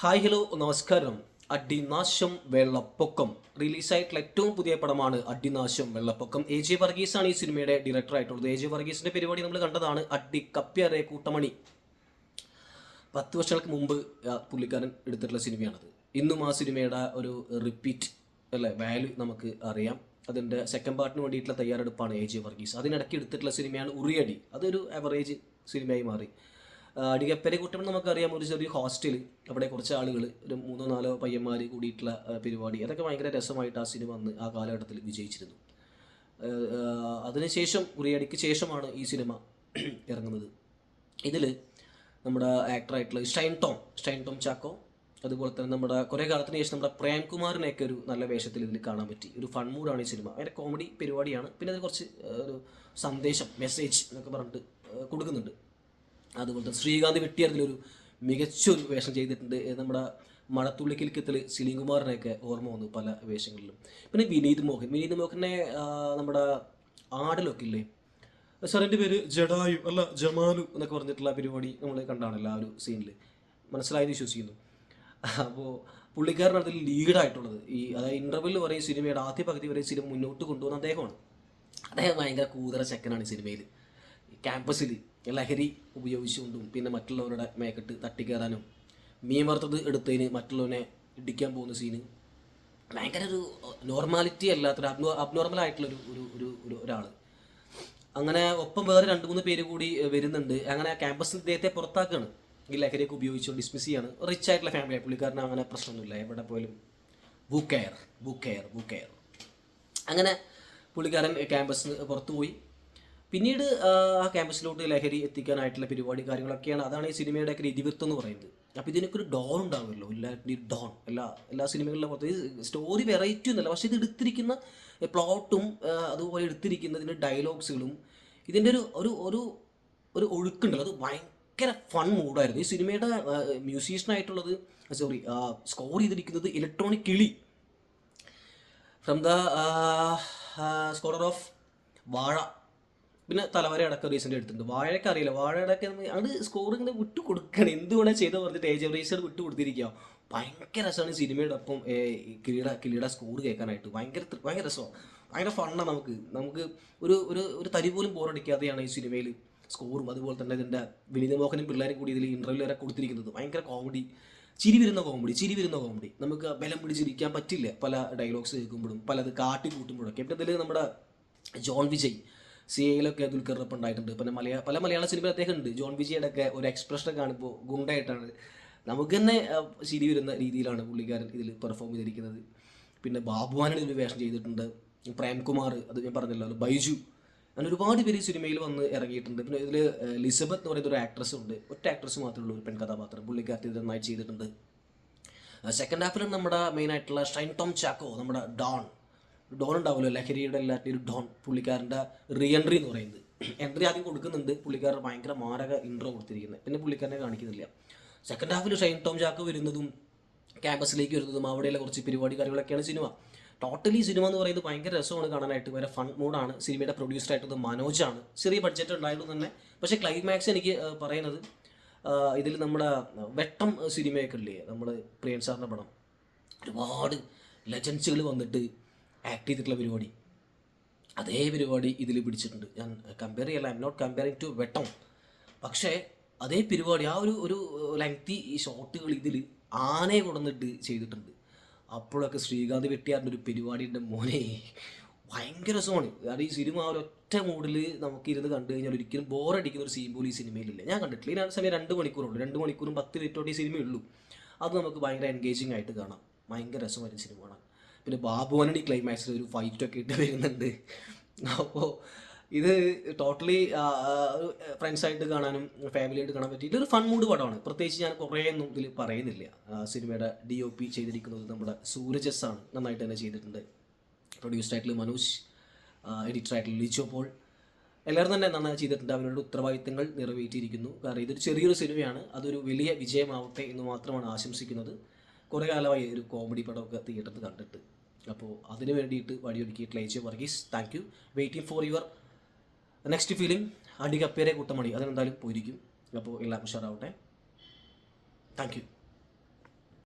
Hi hello നമസ്കാരം. അടിനാശം വെള്ളപ്പൊക്കം. റിലീസായിട്ടുള്ള ഏറ്റവും പുതിയ പടമാണ് അടിനാശം വെള്ളപ്പൊക്കം. എ ജെ വർഗീസാണ് ഈ സിനിമയുടെ ഡയറക്ടർ ആയിട്ടുള്ളത് എ ജെ വർഗീസിന്റെ പരിപാടി നമ്മൾ കണ്ടതാണ്. അടി കപ്പ്യറേ കൂട്ടമണി. പത്ത് വർഷങ്ങൾക്ക് മുമ്പ് പുള്ളിക്കാരൻ എടുത്തിട്ടുള്ള സിനിമയാണത്. ഇന്നും ആ സിനിമയുടെ ഒരു റിപ്പീറ്റ് അല്ലേ വാല്യൂ നമുക്ക് അറിയാം. അതിന്റെ സെക്കൻഡ് പാർട്ടിന് വേണ്ടിയിട്ടുള്ള തയ്യാറെടുപ്പാണ് എ ജെ വർഗീസ്. അതിനിടയ്ക്ക് എടുത്തിട്ടുള്ള സിനിമയാണ് ഉറിയടി. അതൊരു ആവറേജ് സിനിമയായി മാറി. അടികപ്പരെ കുട്ടം നമുക്കറിയാം. ഒരു ചെറിയ ഹോസ്റ്റൽ അവിടെ കുറച്ച് ആളുകൾ ഒരു മൂന്നോ നാലോ പയ്യന്മാർ കൂടിയിട്ടുള്ള പരിപാടി. അതൊക്കെ ഭയങ്കര രസമായിട്ട് ആ സിനിമ അന്ന് ആ കാലഘട്ടത്തിൽ വിജയിച്ചിരുന്നു. അതിനുശേഷം ഉറിയടിക്ക് ശേഷമാണ് ഈ സിനിമ ഇറങ്ങുന്നത്. ഇതിൽ നമ്മുടെ ആക്ടറായിട്ടുള്ള സ്റ്റൈൻ ടോം സ്റ്റൈൻ ടോം ചാക്കോ അതുപോലെ തന്നെ നമ്മുടെ കുറേ കാലത്തിന് ശേഷം നമ്മുടെ പ്രേംകുമാറിനെയൊക്കെ ഒരു നല്ല വേഷത്തിൽ ഇതിൽ കാണാൻ പറ്റി. ഒരു ഫൺ മൂഡാണ് ഈ സിനിമ അതിന്റെ കോമഡി പരിപാടിയാണ്. പിന്നെ അതിൽ കുറച്ച് ഒരു സന്ദേശം മെസ്സേജ് എന്നൊക്കെ പറഞ്ഞിട്ട് കൊടുക്കുന്നുണ്ട്. അതുപോലെ തന്നെ ശ്രീകാന്ത് വെട്ടിയാറിലൊരു മികച്ചൊരു വേഷം ചെയ്തിട്ടുണ്ട്. നമ്മുടെ നമ്മുടെ മഴത്തുള്ളിക്കിൽക്കത്തിൽ സലീം കുമാറിനെയൊക്കെ ഓർമ്മ വന്നു പല വേഷങ്ങളിലും. പിന്നെ വിനീത് മോഹൻ. വിനീത് മോഹനെ നമ്മുടെ ആടലൊക്കെ ഇല്ലേ സാറിന്റെ പേര് ജഡായു അല്ല ജമാലു എന്നൊക്കെ പറഞ്ഞിട്ടുള്ള പരിപാടി നമ്മൾ കണ്ടാണല്ലോ ആ ഒരു സീനിൽ മനസ്സിലായെന്ന് വിശ്വസിക്കുന്നു. അപ്പോൾ പുള്ളിക്കാരനാണ് അതിൽ ലീഡായിട്ടുള്ളത്. ഈ അതായത് ഇന്റർവെല്ലിൽ പറയും സിനിമയുടെ ആദ്യ പകുതി വരെ സിനിമ മുന്നോട്ട് കൊണ്ടുപോകുന്ന അദ്ദേഹമാണ്. അദ്ദേഹം ഭയങ്കര കൂതറ ചെക്കനാണ് ഈ സിനിമയിൽ ക്യാമ്പസിൽ ലഹരി ഉപയോഗിച്ചുകൊണ്ടും പിന്നെ മറ്റുള്ളവരുടെ മേക്കെട്ട് തട്ടിക്കയറാനും മീൻ വറുത്തത് എടുത്തതിന് മറ്റുള്ളവനെ ഇടിക്കാൻ പോകുന്ന സീന് ഭയങ്കര ഒരു നോർമാലിറ്റി അല്ലാത്തൊരു അബ്നോ അബ്നോർമൽ ആയിട്ടുള്ളൊരു ഒരു ഒരു ഒരു ഒരാൾ അങ്ങനെ ഒപ്പം വേറെ രണ്ട് മൂന്ന് പേര് കൂടി വരുന്നുണ്ട്. അങ്ങനെ ക്യാമ്പസിൽ ഇദ്ദേഹത്തെ പുറത്താക്കുകയാണ് ഈ ലഹരിയൊക്കെ ഉപയോഗിച്ചു ഡിസ്മിസ് ചെയ്യാണ്. റിച്ച് ആയിട്ടുള്ള ഫാമിലി പുള്ളിക്കാരന് അങ്ങനെ പ്രശ്നമൊന്നുമില്ല. എവിടെ പോലും book air book air book air അങ്ങനെ പുള്ളിക്കാരൻ ക്യാമ്പസിന് പുറത്തു പോയി പിന്നീട് ആ, ക്യാമ്പസിലോട്ട് ലഹരി എത്തിക്കാനായിട്ടുള്ള പരിപാടി കാര്യങ്ങളൊക്കെയാണ്. അതാണ് ഈ സിനിമയുടെ ഒക്കെ ഇതിവൃത്തം എന്ന് പറയുന്നത്. അപ്പോൾ ഇതിനൊക്കെ ഒരു ഡോൺ ഉണ്ടാവുമല്ലോ എല്ലാത്തിന്റെയും ഡോൺ. എല്ലാ എല്ലാ സിനിമകളിലും പുറത്ത് സ്റ്റോറി വെറൈറ്റി ഒന്നുമല്ല. പക്ഷേ ഇത് എടുത്തിരിക്കുന്ന പ്ലോട്ടും അതുപോലെ എടുത്തിരിക്കുന്ന ഇതിന്റെ ഡയലോഗ്സുകളും ഇതിന്റെ ഒരു ഒരു ഒരു ഒരു ഒഴുക്കുണ്ടല്ലോ അത് ഭയങ്കര ഫൺ മൂഡായിരുന്നു ഈ സിനിമയുടെ മ്യൂസീഷ്യനായിട്ടുള്ളത് സോറി സ്കോർ ചെയ്തിരിക്കുന്നത് electronic Kili. From the scorer of Vaazha. പിന്നെ തലവര അടക്കം റീസെന്റ് എടുത്തിട്ടുണ്ട്. വാഴയൊക്കെ അറിയില്ല. വാഴ ഒക്കെ അത് സ്കോർ ഇങ്ങനെ വിട്ടു കൊടുക്കണം. എന്തുകൊണ്ട് ചെയ്ത് പറഞ്ഞിട്ട് ഏജ് റീസർ വിട്ടു കൊടുത്തിരിക്കുക ഭയങ്കര രസമാണ് സിനിമയുടെ ഒപ്പം കിരീട കിളിയുടെ സ്കോർ കേൾക്കാനായിട്ട്. ഭയങ്കര ഭയങ്കര രസമാണ് ഭയങ്കര ഫണ്ണാണ് നമുക്ക്. നമുക്ക് ഒരു ഒരു ഒരു തരി പോലും ബോറടിക്കാതെയാണ് ഈ സിനിമയിൽ സ്കോറും അതുപോലെ തന്നെ ഇതിന്റെ വിനീത മോഹനും പിള്ളേരും കൂടി ഇതിൽ ഇന്റർവ്യൂ വരെ കൊടുത്തിരിക്കുന്നത്. ഭയങ്കര കോമഡി ചിരി വരുന്ന കോമഡി ചിരി വരുന്ന കോമഡി നമുക്ക് ബലം പിടിച്ചിരിക്കാൻ പറ്റില്ല. പല ഡയലോഗ്സ് കേൾക്കുമ്പോഴും പലത് കാട്ടി കൂട്ടുമ്പോഴൊക്കെ ഇപ്പം ഇതിൽ നമ്മുടെ ജോൺ വിജയ് സി എയിലൊക്കെ ദുൽഖറിനൊപ്പം ഉണ്ടായിട്ടുണ്ട് പിന്നെ മലയാള പല മലയാള സിനിമയിൽ അദ്ദേഹം ഉണ്ട് ജോൺ വിജയുടെ ഒക്കെ ഒരു എക്സ്പ്രഷൻ കാണുമ്പോൾ ഗുണ്ടായിട്ടാണ് നമുക്ക് തന്നെ ശരി വരുന്ന രീതിയിലാണ് പുള്ളിക്കാരൻ ഇതിൽ പെർഫോം ചെയ്തിരിക്കുന്നത്. പിന്നെ ബാബുവാനാണ് ഇതിൽ വേഷം ചെയ്തിട്ടുണ്ട്. പ്രേംകുമാർ അത് ഞാൻ പറഞ്ഞല്ലോ ബൈജു. അങ്ങനെ ഒരുപാട് പേര് ഈ സിനിമയിൽ വന്ന് ഇറങ്ങിയിട്ടുണ്ട്. പിന്നെ ഇതിൽ ലിസബത്ത് എന്ന് പറയുന്ന ഒരു ആക്ട്രസ് ഉണ്ട്. ഒറ്റ ആക്ട്രസ് മാത്രമേ ഉള്ളൂ ഒരു പെൺകഥാപാത്രം. പുള്ളിക്കാരത്തി നന്നായി ചെയ്തിട്ടുണ്ട്. സെക്കൻഡ് ഹാഫിലും നമ്മുടെ മെയിൻ ആയിട്ടുള്ള ഷൈൻ ടോം ചാക്കോ നമ്മുടെ ഡോൺ ഡോൺ ഉണ്ടാവുമല്ലോ ലഹരിയുടെ എല്ലാറ്റിനും ഒരു ഡോൺ പുള്ളിക്കാരന്റെ റീ എൻട്രി എന്ന് പറയുന്നത്. എൻട്രി ആദ്യം കൊടുക്കുന്നുണ്ട്. പുള്ളിക്കാരൻ ഭയങ്കര മാരക ഇൻട്രോ കൊടുത്തിരിക്കുന്നത്. പിന്നെ പുള്ളിക്കാരനെ കാണിക്കുന്നില്ല. സെക്കൻഡ് ഹാഫിൽ ഷൈൻ ടോം ജാക്ക് വരുന്നതും ക്യാമ്പസിലേക്ക് വരുന്നതും അവിടെയുള്ള കുറച്ച് പരിപാടി കാര്യങ്ങളൊക്കെയാണ് സിനിമ ടോട്ടലി സിനിമ എന്ന് പറയുന്നത് ഭയങ്കര രസമാണ് കാണാനായിട്ട്. വേറെ ഫൺ മൂഡാണ് സിനിമയുടെ പ്രൊഡ്യൂസർ ആയിട്ടുള്ളത് മനോജാണ് ചെറിയ ബഡ്ജറ്റ് ഉണ്ടായിരുന്നു തന്നെ. പക്ഷേ ക്ലൈമാക്സ് എനിക്ക് പറയുന്നത് ഇതിൽ നമ്മുടെ വെട്ടം സിനിമയൊക്കെ ഇല്ലേ? നമ്മൾ പ്രിയൻ സാറിന്റെ പടം. ഒരുപാട് ലെജൻസുകൾ വന്നിട്ട് ആക്ട് ചെയ്തിട്ടുള്ള പരിപാടി. അതേ പരിപാടി ഇതിൽ പിടിച്ചിട്ടുണ്ട്. ഞാൻ കമ്പയർ ചെയ്യല്ല I'm not comparing to Vettam. പക്ഷേ അതേ പരിപാടി ആ ഒരു ഒരു ലെങ്തി ഷോട്ടുകൾ ഇതിൽ ആനയെ കൊണ്ടുവന്നിട്ട് ചെയ്തിട്ടുണ്ട്. അപ്പോഴൊക്കെ ശ്രീകാന്ത് വെട്ടിയാറിന്റെ ഒരു പരിപാടിയുടെ മോനെ. ഭയങ്കര രസമാണ്. കാരണം ഈ സിനിമ ആ ഒരൊറ്റ മൂഡിൽ നമുക്ക് ഇരുന്ന് കണ്ടു കഴിഞ്ഞാൽ ഒരിക്കലും ബോറടിക്കുന്ന ഒരു സീൻ പോലും ഈ സിനിമയിലില്ല. ഞാൻ കണ്ടിട്ടില്ല. ഈ സമയം രണ്ട് മണിക്കൂറുള്ളൂ രണ്ട് മണിക്കൂറും പത്ത് മിനിറ്റോട്ട് ഈ സിനിമയുള്ളൂ അത് നമുക്ക് ഭയങ്കര എൻഗേജിങ് ആയിട്ട് കാണാം. ഭയങ്കര രസമായിരുന്നു സിനിമ കാണാൻ. പിന്നെ ബാബുവാനടി ക്ലൈമാക്സിൽ ഒരു ഫൈറ്റ് ഒക്കെ ഇട്ട് വരുന്നുണ്ട്. അപ്പോൾ ഇത് ടോട്ടലി ഫ്രണ്ട്സായിട്ട് കാണാനും ഫാമിലി ആയിട്ട് കാണാൻ പറ്റി ഇതൊരു ഫൺ മൂഡ് പടമാണ്. പ്രത്യേകിച്ച് ഞാൻ കുറേ ഒന്നും ഇതിൽ പറയുന്നില്ല. സിനിമയുടെ ഡി ഒ പി ചെയ്തിരിക്കുന്നത് നമ്മുടെ സൂരജസ് ആണ്. നന്നായിട്ട് തന്നെ ചെയ്തിട്ടുണ്ട്. പ്രൊഡ്യൂസ്ഡ് ആയിട്ടുള്ള മനോജ് എഡിറ്റർ ആയിട്ടുള്ള ലിജോ പോൾ. എല്ലാവരും തന്നെ നന്നായി ചെയ്തിട്ടുണ്ട്. അവരുടെ ഉത്തരവാദിത്തങ്ങൾ നിറവേറ്റിയിരിക്കുന്നു. കാരണം ഇതൊരു ചെറിയൊരു സിനിമയാണ്. അതൊരു വലിയ വിജയമാവട്ടെ എന്ന് മാത്രമാണ് ആശംസിക്കുന്നത്. കുറേ കാലമായി ഒരു കോമഡി പടമൊക്കെ തിയേറ്ററിൽ കണ്ടിട്ട്. അപ്പോൾ അതിന് വേണ്ടിയിട്ട് വഴിയൊരുക്കി ചെയ്യും Varghese thank you waiting for your next film അടികപ്പേരെ കൂട്ടമണി അതിനെന്തായാലും പോയിരിക്കും. അപ്പോൾ എല്ലാം ഉഷാറാവട്ടെ. Thank you